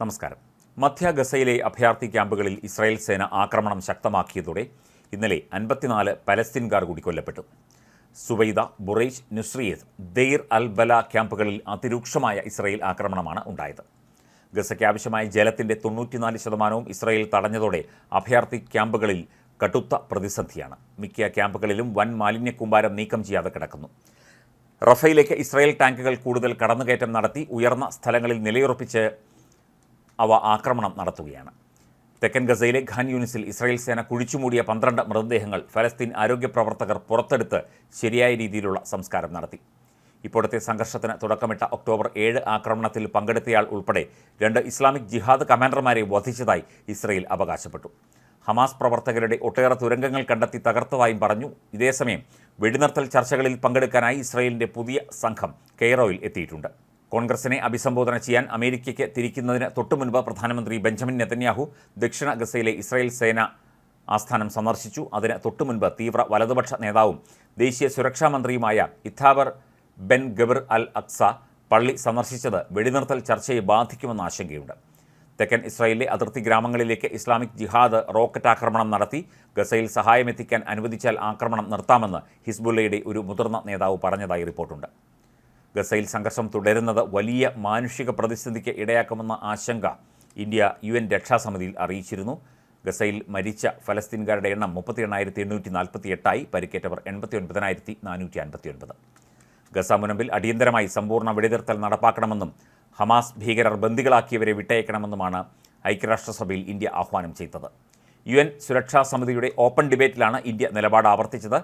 നമസ്കാരം. മധ്യ ഗസയിലെ അഭയാർത്ഥി ക്യാമ്പുകളിൽ ഇസ്രായേൽ സേന ആക്രമണം ശക്തമാക്കിയതോടെ ഇന്നലെ അൻപത്തിനാല് പലസ്തീൻകാർ കൂടി കൊല്ലപ്പെട്ടു സുവൈദ ബുറൈഷ് നുസ്രിയത് ദെയ്ർ അൽ ബല ക്യാമ്പുകളിൽ അതിരൂക്ഷമായ ഇസ്രായേൽ ആക്രമണമാണ് ഉണ്ടായത്. ഗസയ്ക്ക് ആവശ്യമായ ജലത്തിന്റെ തൊണ്ണൂറ്റിനാല് ശതമാനവും ഇസ്രായേൽ തടഞ്ഞതോടെ അഭയാർത്ഥി ക്യാമ്പുകളിൽ കടുത്ത പ്രതിസന്ധിയാണ്. മിക്ക ക്യാമ്പുകളിലും വൻ മാലിന്യ കൂമ്പാരം നീക്കം ചെയ്യാതെ കിടക്കുന്നു. റഫയിലേക്ക് ഇസ്രായേൽ ടാങ്കുകൾ കൂടുതൽ കടന്നുകയറ്റം നടത്തി ഉയർന്ന സ്ഥലങ്ങളിൽ നിലയുറപ്പിച്ച് അവ ആക്രമണം നടത്തുകയാണ്. തെക്കൻ ഗസയിലെ ഖാൻ യൂണിസിൽ ഇസ്രായേൽ സേന കുഴിച്ചുമൂടിയ പന്ത്രണ്ട് മൃതദേഹങ്ങൾ ഫലസ്തീൻ ആരോഗ്യ പ്രവർത്തകർ പുറത്തെടുത്ത് ശരിയായ രീതിയിലുള്ള സംസ്കാരം നടത്തി. ഇപ്പോഴത്തെ സംഘർഷത്തിന് തുടക്കമിട്ട ഒക്ടോബർ ഏഴ് ആക്രമണത്തിൽ പങ്കെടുത്തയാൾ ഉൾപ്പെടെ രണ്ട് ഇസ്ലാമിക് ജിഹാദ് കമാൻഡർമാരെ വധിച്ചതായി ഇസ്രയേൽ അവകാശപ്പെട്ടു. ഹമാസ് പ്രവർത്തകരുടെ ഒട്ടേറെ തുരങ്കങ്ങൾ കണ്ടെത്തി തകർത്തതായും പറഞ്ഞു. ഇതേസമയം വെടിനിർത്തൽ ചർച്ചകളിൽ പങ്കെടുക്കാനായി ഇസ്രയേലിന്റെ പുതിയ സംഘം കെയ്റോയിൽ എത്തിയിട്ടുണ്ട്. കോൺഗ്രസിനെ അഭിസംബോധന ചെയ്യാൻ അമേരിക്കയ്ക്ക് തിരിക്കുന്നതിന് തൊട്ടുമുൻപ് പ്രധാനമന്ത്രി ബെഞ്ചമിൻ നെതന്യാഹു ദക്ഷിണ ഗസയിലെ ഇസ്രായേൽ സേന ആസ്ഥാനം സന്ദർശിച്ചു. അതിന് തൊട്ടുമുൻപ് തീവ്ര വലതുപക്ഷ നേതാവും ദേശീയ സുരക്ഷാ മന്ത്രിയുമായ ഇഥാബർ ബെൻ ഗബർ അൽ അക്സ പള്ളി സന്ദർശിച്ചത് വെടിനിർത്തൽ ചർച്ചയെ ബാധിക്കുമെന്ന ആശങ്കയുണ്ട്. തെക്കൻ ഇസ്രായേലിലെ അതിർത്തി ഗ്രാമങ്ങളിലേക്ക് ഇസ്ലാമിക് ജിഹാദ് റോക്കറ്റ് ആക്രമണം നടത്തി ഗസയിൽ സഹായമെത്തിക്കാൻ അനുവദിച്ചാൽ ആക്രമണം നിർത്താമെന്ന് ഹിസ്ബുല്ലയുടെ ഒരു മുതിർന്ന നേതാവ് പറഞ്ഞതായി റിപ്പോർട്ടുണ്ട്. ഗസയിൽ സംഘർഷം തുടരുന്നത് വലിയ മാനുഷിക പ്രതിസന്ധിക്ക് ഇടയാക്കുമെന്ന ആശങ്ക ഇന്ത്യ യു എൻ രക്ഷാസമിതിയിൽ അറിയിച്ചിരുന്നു. ഗസയിൽ മരിച്ച ഫലസ്തീൻകാരുടെ എണ്ണം മുപ്പത്തി എണ്ണായിരത്തി എണ്ണൂറ്റി നാൽപ്പത്തി എട്ടായി പരിക്കേറ്റവർ എൺപത്തി ഒൻപതിനായിരത്തി നാനൂറ്റി അൻപത്തി ഒൻപത് ഗസ മുനമ്പിൽ അടിയന്തരമായി സമ്പൂർണ വെടിനിർത്തൽ നടപ്പാക്കണമെന്നും ഹമാസ് ഭീകരർ ബന്ദികളാക്കിയവരെ വിട്ടയക്കണമെന്നുമാണ് ഐക്യരാഷ്ട്രസഭയിൽ ഇന്ത്യ ആഹ്വാനം ചെയ്തത്. യു എൻ സുരക്ഷാ സമിതിയുടെ ഓപ്പൺ ഡിബേറ്റിലാണ് ഇന്ത്യ നിലപാട് ആവർത്തിച്ചത്.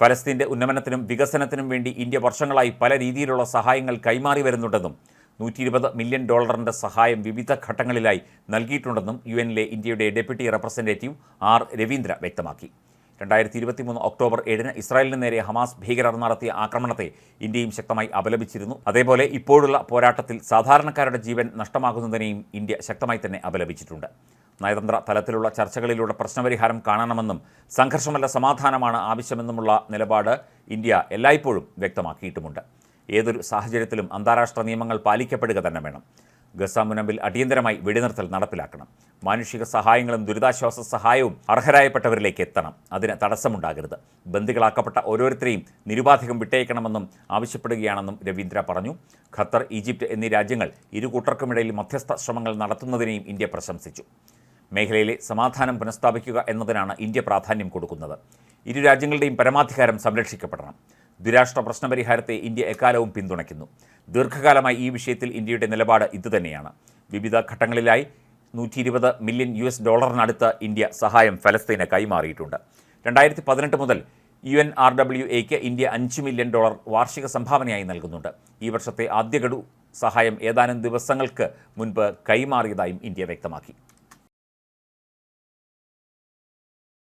ഫലസ്തീന്റെ ഉന്നമനത്തിനും വികസനത്തിനും വേണ്ടി ഇന്ത്യ വർഷങ്ങളായി പല രീതിയിലുള്ള സഹായങ്ങൾ കൈമാറി വരുന്നുണ്ടെന്നും നൂറ്റി ഇരുപത് മില്യൺ ഡോളറിന്റെ സഹായം വിവിധ ഘട്ടങ്ങളിലായി നൽകിയിട്ടുണ്ടെന്നും യു എനിലെ ഇന്ത്യയുടെ ഡെപ്യൂട്ടി റെപ്രസെന്റേറ്റീവ് ആർ രവീന്ദ്ര വ്യക്തമാക്കി. രണ്ടായിരത്തി ഇരുപത്തി മൂന്ന് ഒക്ടോബർ ഏഴിന് ഇസ്രായേലിന് നേരെ ഹമാസ് ഭീകരർ നടത്തിയ ആക്രമണത്തെ ഇന്ത്യയും ശക്തമായി അപലപിച്ചിരുന്നു. അതേപോലെ ഇപ്പോഴുള്ള പോരാട്ടത്തിൽ സാധാരണക്കാരുടെ ജീവൻ നഷ്ടമാകുന്നതിനെയും ഇന്ത്യ ശക്തമായി തന്നെ അപലപിച്ചിട്ടുണ്ട്. നയതന്ത്ര തലത്തിലുള്ള ചർച്ചകളിലൂടെ പ്രശ്നപരിഹാരം കാണണമെന്നും സംഘർഷമല്ല സമാധാനമാണ് ആവശ്യമെന്നുമുള്ള നിലപാട് ഇന്ത്യ എല്ലായ്പ്പോഴും വ്യക്തമാക്കിയിട്ടുമുണ്ട്. ഏതൊരു സാഹചര്യത്തിലും അന്താരാഷ്ട്ര നിയമങ്ങൾ പാലിക്കപ്പെടുക തന്നെ വേണം. ഗസ മുനമ്പിൽ അടിയന്തരമായി വെടിനിർത്തൽ നടപ്പിലാക്കണം. മാനുഷിക സഹായങ്ങളും ദുരിതാശ്വാസ സഹായവും അർഹരായപ്പെട്ടവരിലേക്ക് എത്തണം. അതിന് തടസ്സമുണ്ടാകരുത്. ബന്ദികളാക്കപ്പെട്ട ഓരോരുത്തരെയും നിരുപാധികം വിട്ടയക്കണമെന്നും ആവശ്യപ്പെടുകയാണെന്നും രവീന്ദ്ര പറഞ്ഞു. ഖത്തർ ഈജിപ്ത് എന്നീ രാജ്യങ്ങൾ ഇരു കൂട്ടർക്കുമിടയിൽ മധ്യസ്ഥ ശ്രമങ്ങൾ നടത്തുന്നതിനെയും ഇന്ത്യ പ്രശംസിച്ചു. മേഖലയിലെ സമാധാനം പുനഃസ്ഥാപിക്കുക എന്നതിനാണ് ഇന്ത്യ പ്രാധാന്യം കൊടുക്കുന്നത്. ഇരു രാജ്യങ്ങളുടെയും പരമാധികാരം സംരക്ഷിക്കപ്പെടണം. ദ്വിരാഷ്ട്ര പ്രശ്നപരിഹാരത്തെ ഇന്ത്യ എക്കാലവും പിന്തുണയ്ക്കുന്നു. ദീർഘകാലമായി ഈ വിഷയത്തിൽ ഇന്ത്യയുടെ നിലപാട് ഇതുതന്നെയാണ്. വിവിധ ഘട്ടങ്ങളിലായി നൂറ്റി ഇരുപത് മില്യൺ യു എസ് ഡോളറിനടുത്ത് ഇന്ത്യ സഹായം ഫലസ്തീന് കൈമാറിയിട്ടുണ്ട്. രണ്ടായിരത്തി പതിനെട്ട് മുതൽ യു എൻ ആർ ഡബ്ല്യു എക്ക് ഇന്ത്യ അഞ്ച് മില്യൺ ഡോളർ വാർഷിക സംഭാവനയായി നൽകുന്നുണ്ട്. ഈ വർഷത്തെ ആദ്യഗഡു സഹായം ഏതാനും ദിവസങ്ങൾക്ക് മുൻപ് കൈമാറിയതായും ഇന്ത്യ വ്യക്തമാക്കി.